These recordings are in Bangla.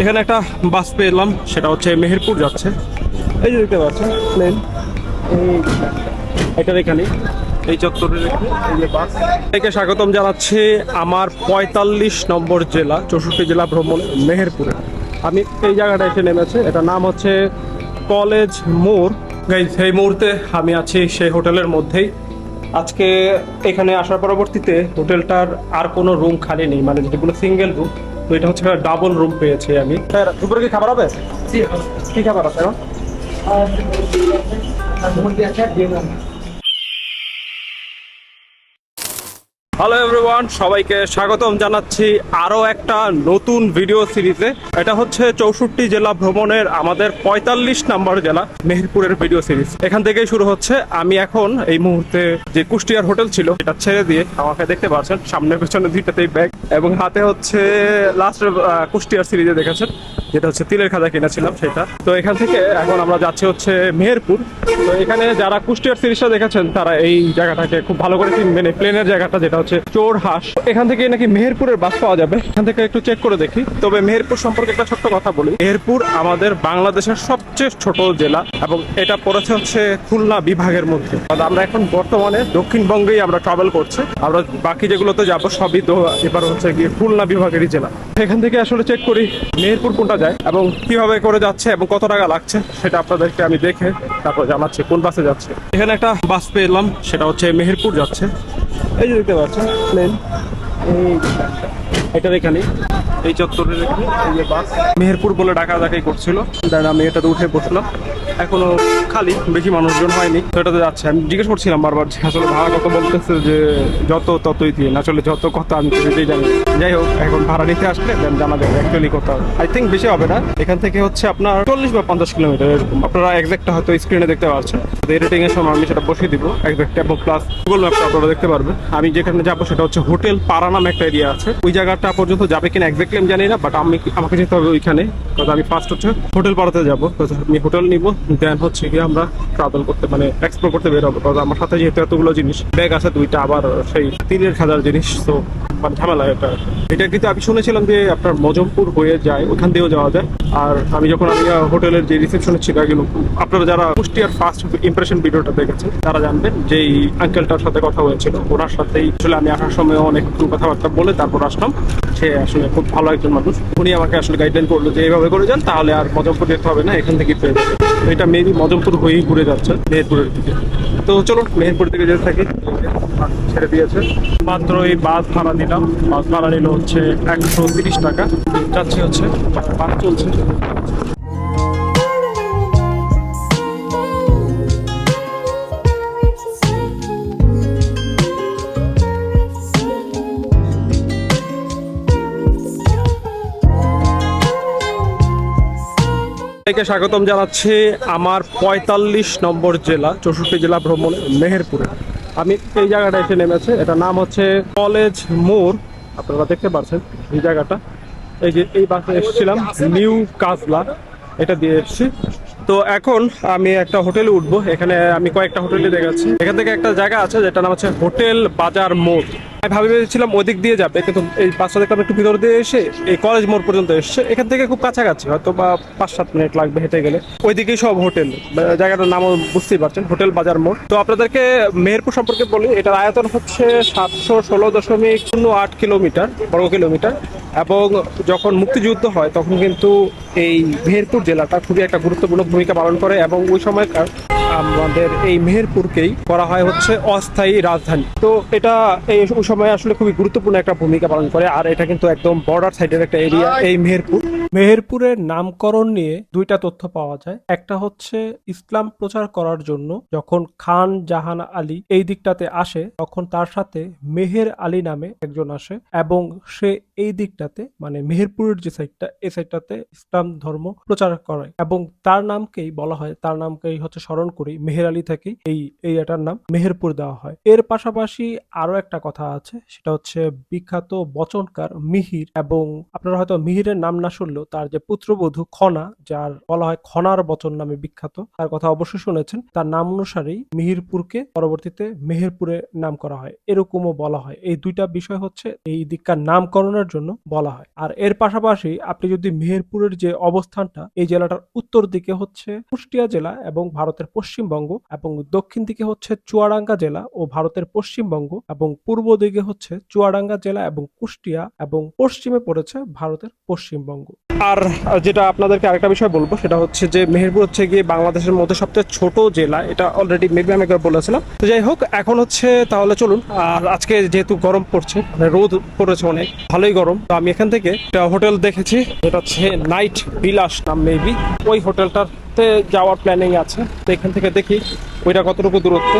এখানে একটা বাস পেলাম, সেটা হচ্ছে মেহেরপুর যাচ্ছে। এই যে দেখতে পাচ্ছেন প্লেন এটার এখানে, এই চত্বরের বাস। থেকে স্বাগতম জানাচ্ছি আমার পঁয়তাল্লিশ নম্বর জেলা, চৌষট্টি জেলা ভ্রমণ মেহেরপুরে। আমি এই জায়গাটা এসে নেমেছে এটা নাম হচ্ছে কলেজ মোড়। এই মুহূর্তে আমি আছি সেই হোটেলের মধ্যেই। আজকে এখানে আসার পরবর্তীতে হোটেলটার আর কোনো রুম খালি নেই মানে যেগুলো সিঙ্গেল রুম তো এটা হচ্ছে ডাবল রুম পেয়েছি আমি। স্যার দুপুরে কি খাবার হবে? কি খাবার আছে এখন? হ্যালো এভরিওয়ান সবাইকে স্বাগতম জানাচ্ছি আরও একটা নতুন ভিডিও সিরিজে এটা হচ্ছে চৌষট্টি জেলা ভ্রমণের আমাদের পঁয়তাল্লিশ নাম্বার জেলা, মেহেরপুরের ভিডিও সিরিজ এখান থেকেই শুরু হচ্ছে। আমি এখন এই মুহূর্তে যে কুষ্টিয়ার হোটেল ছিল, এটা ছেড়ে দিয়ে আমাকে দেখতে পাচ্ছেন, সামনে পেছনে দুইটাতেই ব্যাগ এবং হাতে হচ্ছে লাস্ট কুষ্টিয়ার সিরিজে দেখেছেন। যেটা হচ্ছে তিলের খাজা কিনেছিলাম সেটা। তো এখান থেকে এখন আমরা যাচ্ছি হচ্ছে মেহেরপুর। তো এখানে যারা কুষ্টিয়ার সিরিজটা দেখেছেন, তারা এই জায়গাটাকে খুব ভালো করে এই প্লেনের জায়গাটা যেটা হচ্ছে চোর হাঁস। এখান থেকে নাকি মেহেরপুরের বাস পাওয়া যাবে? এখান থেকে একটু চেক করে দেখি। তবে মেহেরপুর সম্পর্কে একটা ছোট্ট কথা বলি। মেহেরপুর আমাদের বাংলাদেশের সবচেয়ে ছোট জেলা এবং এটা পড়েছে হচ্ছে খুলনা বিভাগের মধ্যে। আমরা এখন বর্তমানে দক্ষিণবঙ্গেই আমরা ট্রাভেল করছি। আমরা বাকি যেগুলোতে যাব সবই তো এবার হচ্ছে গিয়ে খুলনা বিভাগেরই জেলা। এখান থেকে আসলে চেক করি মেহেরপুর কোনটা যায় এবং কীভাবে করে যাচ্ছে এবং কত টাকা লাগছে সেটা আপনাদেরকে আমি দেখে তারপর জানাচ্ছি, কোন বাসে যাচ্ছে। এখানে একটা বাস পেলাম, সেটা হচ্ছে মেহেরপুর যাচ্ছে। এই যে দেখতে পাচ্ছেন প্লেন এটার এখানে এই চত্বরের এখানে এই যে বাস। মেহেরপুর বলে ডাকা ডাকাই করছিল। দেন আমি এটাতে উঠে বসলাম। এখনও খালি, বেশি মানুষজন হয়নি। তো এটাতে যাচ্ছে। আমি জিজ্ঞেস করছিলাম বারবার যে আসলে ভাড়া কত বলতেছে যে যত ততই দিন। আসলে যত কথা আমি নিজেই জানি। যাই হোক, এখন ভাড়া নিতে আসলে দেন জানা যাবে অ্যাকচুয়ালি কত আই থিঙ্ক বেশি হবে না। এখান থেকে হচ্ছে আপনার চল্লিশ বা পঞ্চাশ কিলোমিটার এরকম। আপনারা এক্সাক্টটা হয়তো স্ক্রিনে দেখতে পাচ্ছেন এই রেটিং এর সময় আমি সেটা বসিয়ে দিব। এক্সাক্ট এবং প্লাস গুগল ম্যাপটা আপনারা দেখতে পারবেন। আমি যেখানে যাব সেটা হচ্ছে হোটেল পাড়া নামে একটা এরিয়া আছে। ওই জায়গাটা পর্যন্ত যাবে কিনা এক্সাক্টলি আমি জানি না বাট আমি আমাকে যেতে হবে ওইখানে। কারণ আমি ফার্স্ট হচ্ছে হোটেল পাড়াতে যাব। আমি হোটেল নিব দেন হচ্ছে গিয়ে আমরা ট্রাভেল করতে মানে এক্সপ্লোর করতে বের হব। কারণ আমার সাথে যেহেতু এতগুলো জিনিস ব্যাগ আছে দুইটা, আবার সেই তিনের হাজার জিনিস, তো মানে ঝামেলা এটা এটা কিন্তু আমি শুনেছিলাম যে আপনার মজমপুর হয়ে যায়, ওখান দিয়েও যাওয়া যায়। আর আমি যখন আমি হোটেলের যে রিসেপশনে ছিল আপনারা যারা কুষ্টিয়ার ফার্স্ট ইমপ্রেশন ভিডিওটা দেখেছেন, তারা জানবেন যে এই আঙ্কেলটার সাথে কথা হয়েছিল। ওনার সাথেই আসলে আমি আসার সময় অনেক কথাবার্তা বলে তারপর আসলাম। সে আসলে খুব ভালো একজন মানুষ। উনি আমাকে আসলে গাইডলাইন করল যে এইভাবে করে যান, তাহলে আর মজমপুর যেতে হবে না, এখান থেকে যাবে এটা মেবি মজমপুর হয়েই ঘুরে যাচ্ছে, মেহেরপুরের দিকে। তো চলো মেহেরপুর থেকে যেতে থাকি। ছেড়ে দিয়েছে। মাত্র এই বাস ভাড়া দিলাম বাস ভাড়া নিল হচ্ছে একশো তিরিশ টাকা। যাচ্ছে হচ্ছে, বাস চলছে। সবাইকে স্বাগতম জানাচ্ছি আমার পঁয়তাল্লিশ নম্বর জেলা, চৌষট্টি জেলা ভ্রমণ, মেহেরপুরে। আমি এই জায়গাটা এসে নেমেছে। এটা নাম হচ্ছে কলেজ মোড়। আপনারা দেখতে পাচ্ছেন এই জায়গাটা। এই যে এই বাসে এসেছিলাম, নিউ কাজলা। এটা দিয়ে এসেছি। তো এখন আমি একটা হোটেলে উঠবো। এখানে আমি কয়েকটা হোটেলে দেখাচ্ছি। এখান থেকে একটা জায়গা আছে যেটা নাম হচ্ছে হোটেল বাজার মোড়। আমি ভাবি ভেবেছিলাম ওই দিক দিয়ে যাবে, কিন্তু এই পাঁচটা দেখলাম একটু ভিতর দিয়ে এসে এই কলেজ মোড় পর্যন্ত এসছে। এখান থেকে খুব কাছাকাছি হয়তো বা পাঁচ সাত মিনিট লাগবে হেঁটে গেলে। ওইদিকেই সব হোটেল। জায়গাটার নামও বুঝতেই পারছেন, হোটেল বাজার মোড়। তো আপনাদেরকে মেহেরপুর সম্পর্কে বলি, এটার আয়তন হচ্ছে সাতশো ষোলো দশমিক শূন্য আট কিলোমিটার, বর্গ কিলোমিটার। এবং যখন মুক্তিযুদ্ধ হয়, তখন কিন্তু এই মেহেরপুর জেলাটা খুবই একটা গুরুত্বপূর্ণ ভূমিকা পালন করে এবং ওই সময়কার আমাদের এই মেহেরপুরকেই করা হয় হচ্ছে অস্থায়ী রাজধানী। তো এটা এই সময় আসলে খুবই গুরুত্বপূর্ণ একটা ভূমিকা পালন করে, আর এটা কিন্তু একদম বর্ডার সাইডের একটা এরিয়া এই মেহেরপুর। মেহেরপুরের নামকরণ নিয়ে দুইটা তথ্য পাওয়া যায়। একটা হচ্ছে, ইসলাম প্রচার করার জন্য যখন খান জাহান আলী এই দিকটাতে আসে, তখন তার সাথে মেহের আলী নামে একজন আসে এবং সে এই দিকটাতে মানে মেহেরপুরের যে সাইডটা এই সাইডটাতে ইসলাম ধর্ম প্রচার করে এবং তার নামকেই বলা হয়, তার নামকেই হচ্ছে স্মরণ করি, মেহের আলী থেকেই এই এরিয়াটার নাম মেহেরপুর দেওয়া হয়। এর পাশাপাশি আরও একটা কথা আছে, সেটা হচ্ছে বিখ্যাত বচনকার মিহির এবং আপনারা হয়তো মিহিরের নাম না শুনলেও তার যে পুত্রবধূ খনা, যার বলা হয় খনার বচন নামে বিখ্যাত, তার কথা অবশ্যই শুনেছেন। তার নাম অনুসারেই মিহিরপুরকে পরবর্তীতে মেহেরপুরে নাম করা হয়। এরকমও বলা হয়। এই দুইটা বিষয় হচ্ছে এই দিককার নামকরণের জন্য বলা হয়। আর এর পাশাপাশি আপনি যদি মেহেরপুরের যে অবস্থানটা, এই জেলাটার উত্তর দিকে হচ্ছে কুষ্টিয়া জেলা এবং ভারতের পশ্চিমবঙ্গ এবং দক্ষিণ দিকে হচ্ছে চুয়াডাঙ্গা জেলা ও ভারতের পশ্চিমবঙ্গ এবং পূর্ব দিকে হচ্ছে চুয়াডাঙ্গা জেলা এবং কুষ্টিয়া এবং পশ্চিমে পড়েছে ভারতের পশ্চিমবঙ্গ। আর যেটা আপনাদেরকে আরেকটা বিষয় বলব, সেটা হচ্ছে যে মেহেরপুর হচ্ছে গিয়ে বাংলাদেশের মধ্যে সবচেয়ে ছোট জেলা। এটা অলরেডি মেবি আমি একবার বলেছিলাম। তো যাই হোক, এখন হচ্ছে তাহলে চলুন, আর আজকে যেহেতু গরম পড়ছে মানে রোদ পড়েছে অনেক, ভালোই গরম। তো আমি এখান থেকে একটা হোটেল দেখেছি, যেটা হচ্ছে নাইট বিলাস নাম মেবি ওই হোটেলটাতে যাওয়ার প্ল্যানিং আছে। তো এখান থেকে দেখি ওইটা কতটুকু দূরত্ব।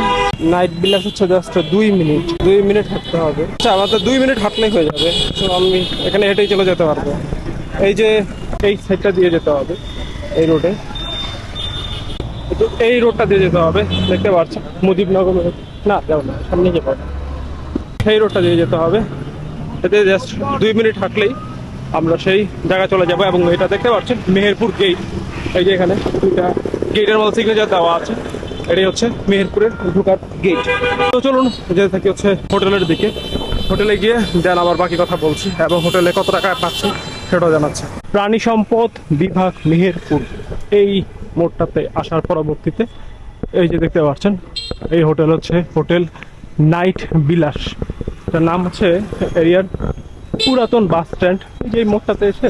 নাইট বিলাস হচ্ছে জাস্ট দুই মিনিট। দুই মিনিট হাঁটতে হবে। আচ্ছা আমাদের দুই মিনিট হাঁটলেই হয়ে যাবে। তো আমি এখানে হেঁটেই চলে যেতে পারব। এই যে এই সাইডটা দিয়ে যেতে হবে, এই রোডে এই রোডটা দিয়ে যেতে হবে, দেখতে পাচ্ছেন মুজিবনগর না যাব না, সামনে যাব সেই রোডটা দিয়ে যেতে হবে। এতে জাস্ট দুই মিনিট হাঁটলেই আমরা সেই জায়গায় চলে যাব এবং এটা দেখতে পাচ্ছেন, মেহেরপুর গেট এই যে এখানে দুইটা গেটের মধ্যে সিগনেচার দেওয়া আছে। এটাই হচ্ছে মেহেরপুরের ঢোকার গেট তো চলুন, যেতে থাকি হচ্ছে হোটেলের দিকে। হোটেলে গিয়ে দেন আবার বাকি কথা বলছি, এবং হোটেলে কত টাকা পাচ্ছি সেটাও জানাচ্ছে। প্রাণী সম্পদ বিভাগ মেহেরপুর, এই মোড়টাতে আসার পরবর্তীতে এই যে দেখতে পাচ্ছেন, এই হোটেল হচ্ছে হোটেল নাইট বিলাস। এটার নাম হচ্ছে এরিয়ার পুরাতন বাস স্ট্যান্ড। যে মোড়টাতে এসে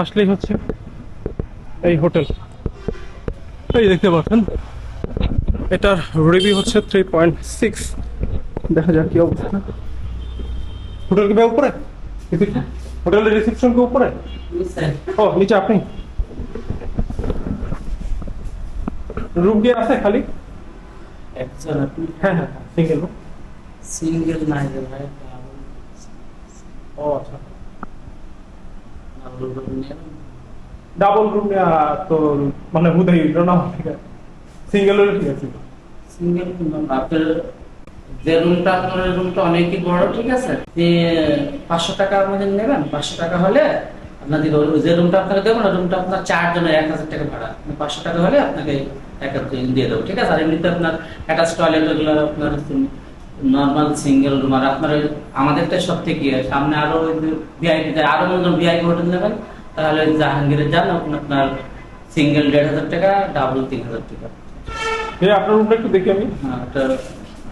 আসলেই হচ্ছে এই হোটেল। এই দেখতে পাচ্ছেন, এটার রিভিউ হচ্ছে থ্রি পয়েন্ট সিক্স দেখা যাক কি অবস্থা। হোটেল কি উপরে হোটেলের রিসেপশন কি উপরে? ও নিচে আপনি। রুম কি আছে খালি? হ্যাঁ হ্যাঁ সিঙ্গেল রুম সিঙ্গেল নাই রে ভাই ও আচ্ছা। ডাবল রুম তো মানে বোধহয় হইল না ঠিক আছে। সিঙ্গেল ঠিক আছে। সিঙ্গেল আপনার যে রুমটা আপনার রুমটা অনেকই বড় ঠিক আছে? পাঁচশো টাকার মধ্যে নেবেন। পাঁচশো টাকা হলে আপনাদের যে রুমটা আপনাকে দেবো না রুমটা আপনার চার জনের এক হাজার টাকা ভাড়া। পাঁচশো টাকা হলে আপনাকে এক দিয়ে দেবো ঠিক আছে? আর এমনিতে আপনার অ্যাটাচ টয়লেট ওগুলো আপনার নর্মাল সিঙ্গেল রুম আর আপনার আমাদেরটা সব থেকে সামনে আরও ভিআইপি আরও মনে ভিআইপি হোটেল নেবেন তাহলে জাহাঙ্গীরে যান আপনার সিঙ্গেল দেড় হাজার টাকা ডাবল তিন হাজার টাকা। আপনার রুমটা একটু দেখি আমি। হ্যাঁ,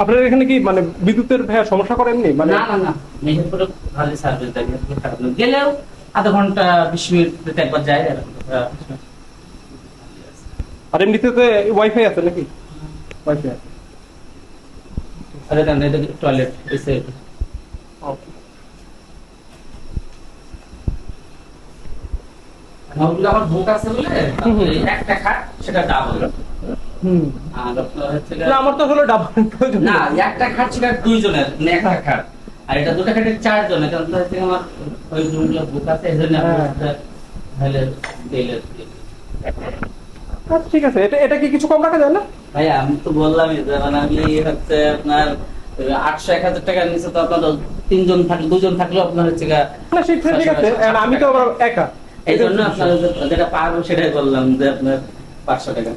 আপনাদের এখানে কি মানে বিদ্যুতের ভাইয়া সমস্যা করেননি? মানে না না না। মেহেরপুরে ভালো সার্ভিস দেয় মেহেরপুরে খারাপ না গেলেও আধা ঘণ্টা বিশ মিনিট একবার যায়। আর এমনিতে ওয়াইফাই আছে নাকি? ওয়াইফাই আছে। আরে দেন এটা টয়লেট এসে আমার বুক আছে বলে একটা খাট সেটা ডাবল আর আপনার হচ্ছে না আমার তো আসলে ডাবল প্রয়োজন। না। একটা খাট সেটা দুইজনের মানে একটা খাট। আর এটা দুটো চারজনের কারণ তো হচ্ছে আমার ওই রুমগুলো বুক আছে এই জন্য হ্যাঁ। দিলে। আচ্ছা, ঠিক আছে। এটা এটা কি কিছু কম রাখা যায় না? ভাই আমি তো বললামই যে মানে আমি হচ্ছে আপনার আটশো এক হাজার টাকার নিচে তো আপনার তিনজন থাকলে দুজন থাকলেও আপনার হচ্ছে না ঠিক আছে আর আমি তো একা। এই জন্য আপনার যেটা পারব সেটাই বললাম যে আপনার পাঁচশো টাকা।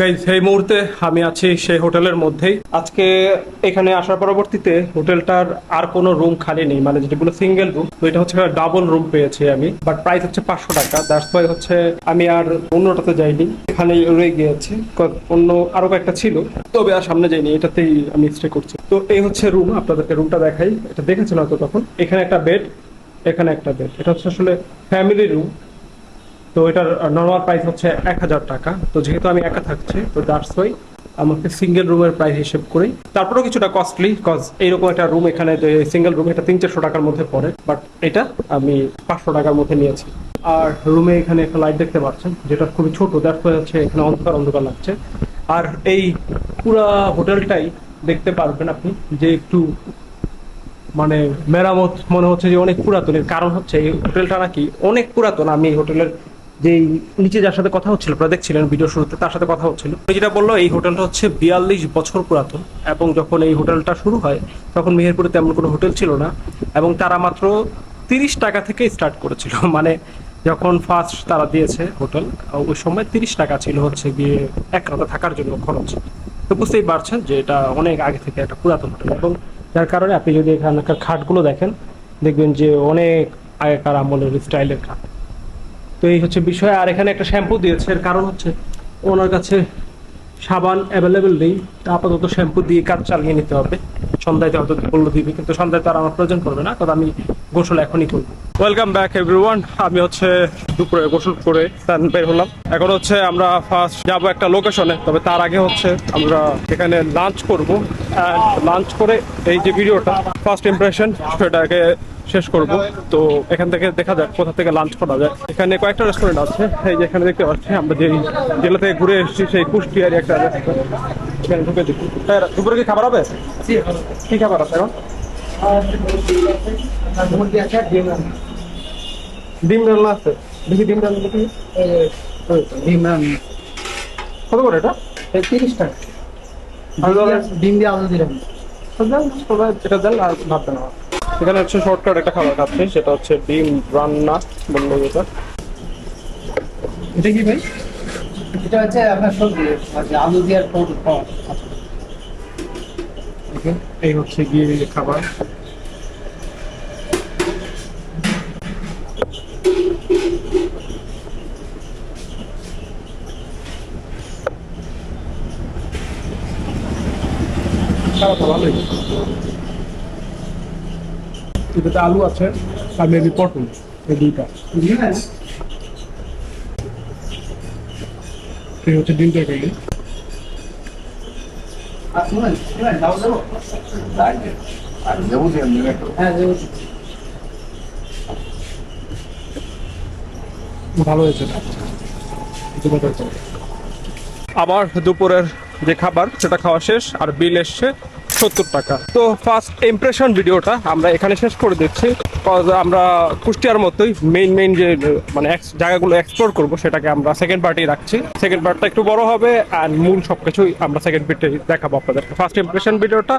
গাইজ, এই মুহূর্তে আমি আছি সেই হোটেলের মধ্যেই। আজকে এখানে আসার পরবর্তীতে হোটেলটার আর কোনো রুম খালি নেই মানে যেগুলো সিঙ্গেল রুম তো এটা হচ্ছে ডাবল রুম পেয়েছি আমি। বাট প্রাইস হচ্ছে পাঁচশো টাকা দ্যাটস ওয়াই হচ্ছে আমি আর অন্যটাতে যাইনি এখানে রয়ে গিয়েছি। অন্য আরও কয়েকটা ছিল, তবে আর সামনে যাইনি, এটাতেই আমি স্টে করছি। তো এই হচ্ছে রুম আপনাদেরকে রুমটা দেখাই। এটা দেখেছেন হয়তো তখন। এখানে একটা বেড এখানে একটা বেড এটা হচ্ছে আসলে ফ্যামিলি রুম তো এটার নর্মাল প্রাইস হচ্ছে এক হাজার টাকা। তো যেহেতু আমি একা থাকছি, তো দ্যাটস ওয়াই আমাকে সিঙ্গেল রুমের প্রাইস হিসেব করি। তারপরেও কিছুটা কস্টলি কজ এইরকম একটা রুম এখানে সিঙ্গেল রুম এটা তিন চারশো টাকার মধ্যে পড়ে বাট এটা আমি পাঁচশো টাকার মধ্যে নিয়েছি। আর রুমে এখানে একটা লাইট দেখতে পাচ্ছেন, যেটা খুবই ছোট দ্যাটস হচ্ছে এখানে অন্ধকার অন্ধকার লাগছে। আর এই পুরা হোটেলটাই দেখতে পারবেন আপনি, যে একটু মানে মেরামত মনে হচ্ছে যে অনেক পুরাতন। এর কারণ হচ্ছে এই হোটেলটা নাকি অনেক পুরাতন। আমি এই হোটেলের যেই নিচে যার সাথে কথা হচ্ছিল, আপনারা দেখছিলেন ভিডিও শুরুতে, তার সাথে কথা হচ্ছিল। যেটা বলল, এই হোটেলটা হচ্ছে বিয়াল্লিশ বছর পুরাতন এবং যখন এই হোটেলটা শুরু হয়, তখন মেহেরপুরে তেমন কোনো হোটেল ছিল না এবং তারা মাত্র তিরিশ টাকা থেকে স্টার্ট করেছিল। মানে যখন ফার্স্ট তারা দিয়েছে হোটেল, ওই সময় তিরিশ টাকা ছিল হচ্ছে গিয়ে এক রাতে থাকার জন্য খরচ। তো বুঝতেই পারছেন যে এটা অনেক আগে থেকে একটা পুরাতন হোটেল এবং যার কারণে আপনি যদি এখানকার খাটগুলো দেখেন, দেখবেন যে অনেক আগেকার আমলের স্টাইলের খাট। তো এই হচ্ছে বিষয়। আর এখানে একটা শ্যাম্পু দিয়েছে। এর কারণ হচ্ছে ওনার কাছে সাবান অ্যাভেলেবেল নেই। আপাতত শ্যাম্পু দিয়ে কাজ চালিয়ে নিতে হবে। সন্ধ্যায় তো হয়তো বলল দিবি, কিন্তু সন্ধ্যায় তো আর আমার প্রয়োজন পড়বে না। কারণ আমি গোসল এখনই করব। ওয়েলকাম ব্যাক এভরিওয়ান আমি হচ্ছে দুপুরে গোসল করে স্নান বের হলাম। এখন হচ্ছে আমরা ফার্স্ট যাব একটা লোকেশনে তবে তার আগে হচ্ছে আমরা এখানে লাঞ্চ করব। লাঞ্চ করে এই যে ভিডিওটা ফার্স্ট ইমপ্রেশন সেটাকে শেষ করব। তো এখান থেকে দেখা যাক কোথা থেকে লাঞ্চ করা যায়। এখানে কয়েকটা রেস্টুরেন্ট আছে। এই যে এখানে দেখতে পাচ্ছি আমরা যে জেলা থেকে ঘুরে এসেছি সেই কুষ্টিয়ার একটা রেস্টুরেন্ট এখানে ঢুকে দেখি। দুপুরে কি খাবার হবে? কি খাবার আছে এখন? ডিম ডালনা আছে। দেখি ডিম ডালনা দেখি। কত করে এটা? তিরিশ টাকা। ডিম দিয়ে আলু দিলাম সবাই যেটা দেন আর ভাত দেন। এখানে হচ্ছে শর্টকাট একটা খাবার খাচ্ছি সেটা হচ্ছে ডিম রান্না বলল যেটা। এটা কি ভাই? এটা হচ্ছে আপনার সবজি আচ্ছা, আলু দিয়ে আর পটল এই হচ্ছে গিয়ে খাবার। খাবারটা ভালোই। এটাতে আলু আছে, আর মেবি পটল, এই দুইটা। এই হচ্ছে ভালো হয়েছে। আবার দুপুরের যে খাবার, সেটা খাওয়া শেষ, আর বিল এসছে। সত্তর টাকা। তো ফার্স্ট ইমপ্রেশন ভিডিওটা আমরা এখানে শেষ করে দিচ্ছি। আমরা কুষ্টিয়ার মতোই মেইন মেইন যে মানে জায়গাগুলো এক্সপ্লোর করব, সেটাকে আমরা সেকেন্ড পার্টি রাখছি। সেকেন্ড পার্টটা একটু বড় হবে আর মূল সবকিছুই আমরা সেকেন্ড পার্টি দেখাবো আপনাদের ফার্স্ট ইমপ্রেশন ভিডিওটা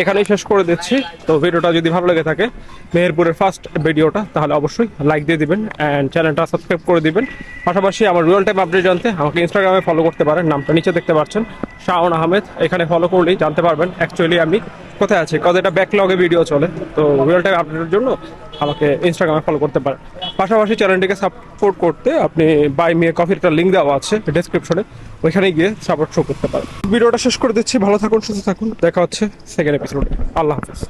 এখানেই শেষ করে দিচ্ছি। তো ভিডিওটা যদি ভালো লেগে থাকে, মেহেরপুরের ফার্স্ট ভিডিওটা, তাহলে অবশ্যই লাইক দিয়ে দিবেন অ্যান্ড চ্যানেলটা সাবস্ক্রাইব করে দিবেন। পাশাপাশি আমার রিয়েল টাইম আপডেট জানতে আমাকে ইনস্টাগ্রামে ফলো করতে পারেন, নামটা নিচে দেখতে পাচ্ছেন। শাহন আহমেদ, এখানে ফলো করলেই জানতে পারবেন। অ্যাকচুয়ালি আমি কোথায় আছি? কত এটা ব্যাকলগে ভিডিও চলে। তো রিয়েল টাইম আপডেটের জন্য আমাকে ইনস্টাগ্রামে ফলো করতে পারেন। পাশাপাশি চ্যানেলটিকে সাপোর্ট করতে আপনি বাই মেয়ে কফির একটা লিঙ্ক দেওয়া আছে ডেসক্রিপশনে ওইখানে গিয়ে সাপোর্ট শো করতে পারেন। ভিডিওটা শেষ করে দিচ্ছি। ভালো থাকুন, সুস্থ থাকুন। দেখা হচ্ছে সেকেন্ড এপিসোডে আল্লাহ হাফিজ।